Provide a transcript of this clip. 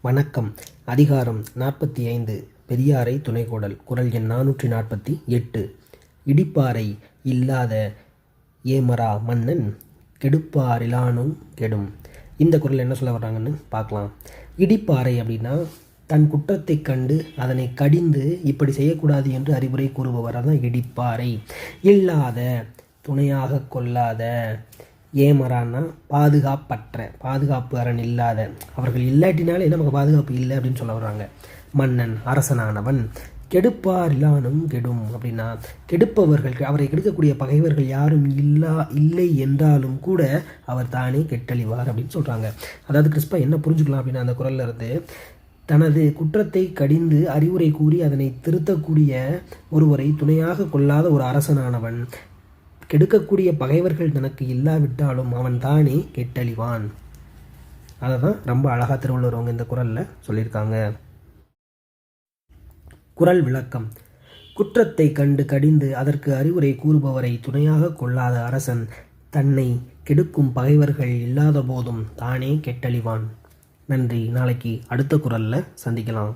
வணக்கம். அதிகாரம் நாற்பத்தி ஐந்து பெரியாரை துணைக்கோடல். குரல் எண் நானூற்றி நாற்பத்தி எட்டு. இடிப்பாறை இல்லாத ஏமரா மன்னன் கெடுப்பாரிலானும் கெடும். இந்த குரல் என்ன சொல்ல வர்றாங்கன்னு பார்க்கலாம். இடிப்பாறை அப்படின்னா தன் குற்றத்தைக் கண்டு அதனை கடிந்து இப்படி செய்யக்கூடாது என்று அறிவுரை கூறுபவர். தான் இடிப்பாறை. இல்லாத துணையாக கொள்ளாத ஏமரான்னா பாதுகாப்பற்ற பாதுகாப்பு அரண் இல்லாத. அவர்கள் இல்லாட்டினாலே நமக்கு பாதுகாப்பு இல்லை அப்படின்னு சொல்ல வர்றாங்க. மன்னன் அரசனானவன் கெடுப்பார் இல்லானும் கெடும் அப்படின்னா கெடுப்பவர்கள் அவரை கெடுக்கக்கூடிய பகைவர்கள் யாரும் இல்லா இல்லை என்றாலும் கூட அவர் தானே கெட்டழிவார் அப்படின்னு சொல்கிறாங்க அதாவது கிறிஸ்பா என்ன புரிஞ்சுக்கலாம் அப்படின்னா அந்த குரல்ல இருந்து தனது குற்றத்தை கடிந்து அறிவுரை கூறி அதனை திருத்தக்கூடிய ஒருவரை துணையாக கொள்ளாத ஒரு அரசனானவன் கெடுக்கக்கூடிய பகைவர்கள் தனக்கு இல்லாவிட்டாலும் அவன் தானே கெட்டழிவான். அதை தான் ரொம்ப அழகாக திருவள்ளுவர் அவங்க இந்த குரலில் சொல்லியிருக்காங்க. குரல் விளக்கம். குற்றத்தை கண்டு கடிந்து அதற்கு அறிவுரை கூறுபவரை துணையாக கொள்ளாத அரசன் தன்னை கெடுக்கும் பகைவர்கள் இல்லாத போதும் தானே கெட்டழிவான். நன்றி. நாளைக்கு அடுத்த குரலில் சந்திக்கலாம்.